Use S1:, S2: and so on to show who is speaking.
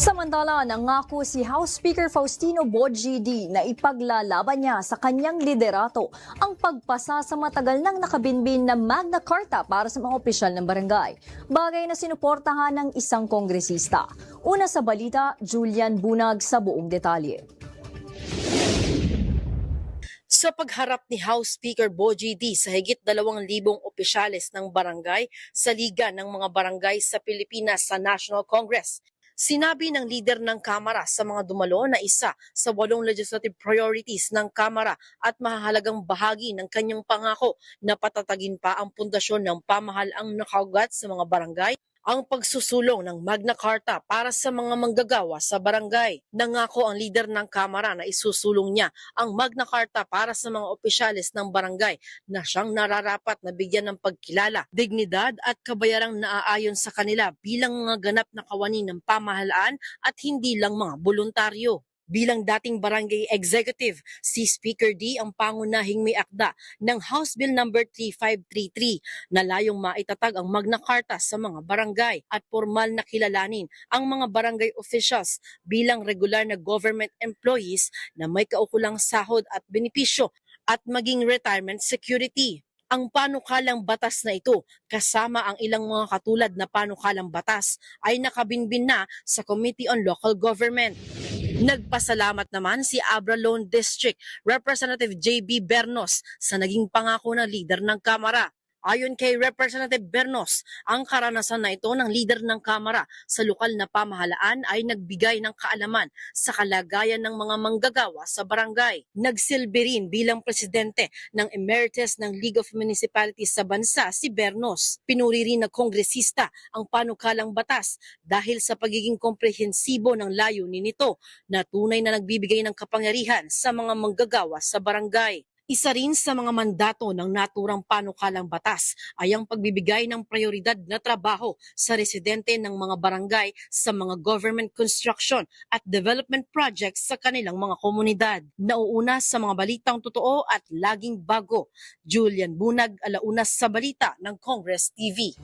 S1: Samantala, nangako si House Speaker Faustino Boggidi na ipaglalaban niya sa kanyang liderato ang pagpasa sa matagal nang nakabinbin na Magna Carta para sa mga opisyal ng barangay. Bagay na sinuportahan ng isang kongresista. Una sa balita, Julian Bunag sa buong detalye.
S2: Sa pagharap ni House Speaker Boji D sa higit 2,000 opisyales ng barangay sa Liga ng mga Barangay sa Pilipinas sa National Congress, Sinabi ng leader ng Kamara sa mga dumalo na isa sa walong legislative priorities ng Kamara at mahalagang bahagi ng kanyang pangako na patatagin pa ang pundasyon ng pamahalaang nakaugat sa mga barangay ang pagsusulong ng Magna Carta para sa mga manggagawa sa barangay. Nangako ang leader ng Kamara na isusulong niya ang Magna Carta para sa mga opisyalis ng barangay na siyang nararapat na bigyan ng pagkilala, dignidad at kabayarang naaayon sa kanila bilang mga ganap na kawani ng pamahalaan at hindi lang mga voluntaryo. Bilang dating barangay executive, si Speaker D ang pangunahing may akda ng House Bill No. 3533 na layong maitatag ang Magna Carta sa mga barangay at formal na kilalanin ang mga barangay officials bilang regular na government employees na may kaukulang sahod at benepisyo at maging retirement security. Ang panukalang batas na ito kasama ang ilang mga katulad na panukalang batas ay nakabinbin na sa Committee on Local Government. Nagpasalamat naman si Abralone District Representative JB Bernos sa naging pangako ng leader ng Kamara. Ayon kay Representative Bernos, ang karanasan na ito ng leader ng Kamara sa lokal na pamahalaan ay nagbigay ng kaalaman sa kalagayan ng mga manggagawa sa barangay. Nagsilbi rin bilang presidente ng Emeritus ng League of Municipalities sa bansa si Bernos. Pinuri rin na kongresista ang panukalang batas dahil sa pagiging komprehensibo ng layunin nito na tunay na nagbibigay ng kapangyarihan sa mga manggagawa sa barangay. Isa rin sa mga mandato ng naturang panukalang batas ay ang pagbibigay ng prioridad na trabaho sa residente ng mga barangay sa mga government construction at development projects sa kanilang mga komunidad. Nauuna sa mga balitang totoo at laging bago. Julian Bunag, Alauna sa Balita ng Congress TV.